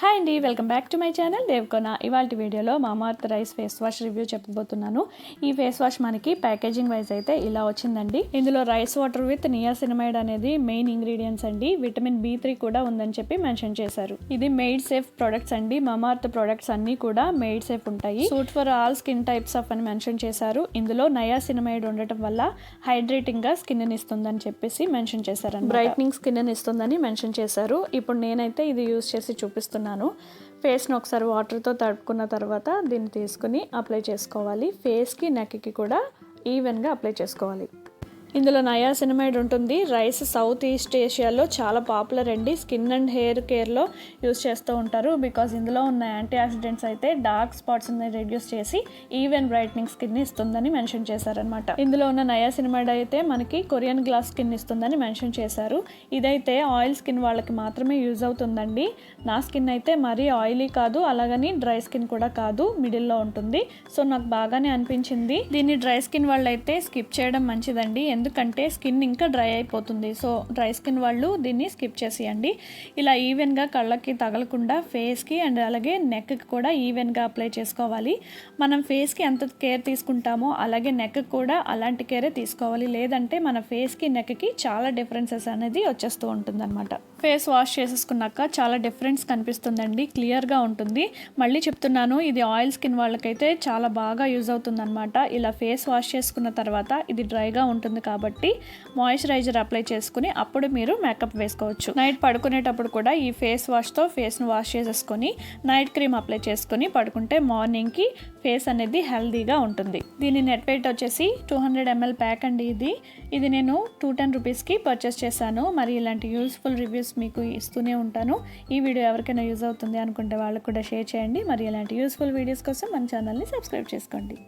Hi అండి welcome back to my channel. దేవ్కొన ఇవాళ వీడియోలో Mamaearth rice face wash review చెప్పబోతున్నాను. ఈ ఫేస్ వాష్ మనకి ప్యాకేజింగ్ వైజ్ అయితే ఇలా వచ్చిందండి. ఇందులో రైస్ వాటర్ విత్ నియాసినమైడ్ అనేది మెయిన్ ఇంగ్రీడియంట్స్ అండి. విటమిన్ బి త్రీ కూడా ఉందని చెప్పి మెన్షన్ చేశారు. ఇది మెయిడ్ సేఫ్ ప్రొడక్ట్స్ అండి. మామార్త్ ప్రొడక్ట్స్ అన్ని కూడా మెయిడ్ సేఫ్ ఉంటాయి. Suit for all skin types of అని మెన్షన్ చేశారు. ఇందులో నయాసినమైడ్ ఉండటం వల్ల హైడ్రేటింగ్గా స్కిన్ ఇస్తుందని చెప్పేసి మెన్షన్ చేశారు బ్రైట్నింగ్ స్కిన్ ఇస్తుందని మెన్షన్ చేశారు. ఇప్పుడు నేనైతే ఇది యూస్ చేసి చూపిస్తున్నాను. ఫేస్ని ఒకసారి వాటర్తో తడుపుకున్న తర్వాత దీన్ని తీసుకుని అప్లై చేసుకోవాలి. ఫేస్కి నెక్కి కూడా ఈవెన్గా అప్లై చేసుకోవాలి. ఇందులో నయాసినమైడ్ ఉంటుంది. రైస్ సౌత్ ఈస్ట్ ఏషియాలో చాలా పాపులర్ అండి. స్కిన్ అండ్ హెయిర్ కేర్లో యూస్ చేస్తూ ఉంటారు. బికాజ్ ఇందులో ఉన్న యాంటీ ఆక్సిడెంట్స్ అయితే డార్క్ స్పాట్స్ని రెడ్యూస్ చేసి ఈవెన్ బ్రైట్నింగ్ స్కిన్ ఇస్తుందని మెన్షన్ చేశారనమాట ఇందులో ఉన్న నయాసినమైడ్ అయితే మనకి కొరియన్ గ్లాస్ స్కిన్ ఇస్తుందని మెన్షన్ చేశారు. ఇదైతే ఆయిల్ స్కిన్ వాళ్ళకి మాత్రమే యూజ్ అవుతుందండి. నా స్కిన్ అయితే మరీ ఆయిలీ కాదు అలాగని డ్రై స్కిన్ కూడా కాదు మిడిల్లో ఉంటుంది. సో నాకు బాగానే అనిపించింది. దీన్ని డ్రై స్కిన్ వాళ్ళైతే స్కిప్ చేయడం మంచిదండి. ఎందుకంటే స్కిన్ ఇంకా డ్రై అయిపోతుంది. సో డ్రై స్కిన్ వాళ్ళు దీన్ని స్కిప్ చేసేయండి. ఇలా ఈవెన్గా కళ్ళకి తగలకుండా ఫేస్కి అండ్ అలాగే నెక్కి కూడా ఈవెన్గా అప్లై చేసుకోవాలి. మనం ఫేస్కి ఎంత కేర్ తీసుకుంటామో అలాగే నెక్ కూడా అలాంటి కేరే తీసుకోవాలి. లేదంటే మన ఫేస్కి నెక్కి చాలా డిఫరెన్సెస్ అనేది వచ్చేస్తూ ఉంటుందన్నమాట. ఫేస్ వాష్ చేసేసుకున్నాక చాలా డిఫరెన్స్ కనిపిస్తుందండి. క్లియర్గా ఉంటుంది. మళ్ళీ చెప్తున్నాను ఇది ఆయిల్ స్కిన్ వాళ్ళకైతే చాలా బాగా యూజ్ అవుతుందన్నమాట. ఇలా ఫేస్ వాష్ చేసుకున్న తర్వాత ఇది డ్రైగా ఉంటుంది కాబట్టి మాయిశ్చరైజర్ అప్లై చేసుకుని అప్పుడు మీరు మేకప్ వేసుకోవచ్చు. నైట్ పడుకునేటప్పుడు కూడా ఈ ఫేస్ వాష్తో ఫేస్ను వాష్ చేసేసుకొని నైట్ క్రీమ్ అప్లై చేసుకొని పడుకుంటే మార్నింగ్కి ఫేస్ అనేది హెల్దీగా ఉంటుంది. దీని నెట్ వెయిట్ వచ్చేసి టూ హండ్రెడ్ ఎంఎల్ ప్యాక్ అండి ఇది. ఇది నేను టూ టెన్ రూపీస్కి పర్చేస్ చేశాను. మరి ఇలాంటి యూస్ఫుల్ రివ్యూస్ మీకు ఇస్తూనే ఉంటాను. ఈ వీడియో ఎవరికైనా యూజ్ అవుతుంది అనుకుంటే వాళ్ళకు కూడా షేర్ చేయండి. మరి ఇలాంటి యూస్ఫుల్ వీడియోస్ కోసం మన ఛానల్ని సబ్స్క్రైబ్ చేసుకోండి.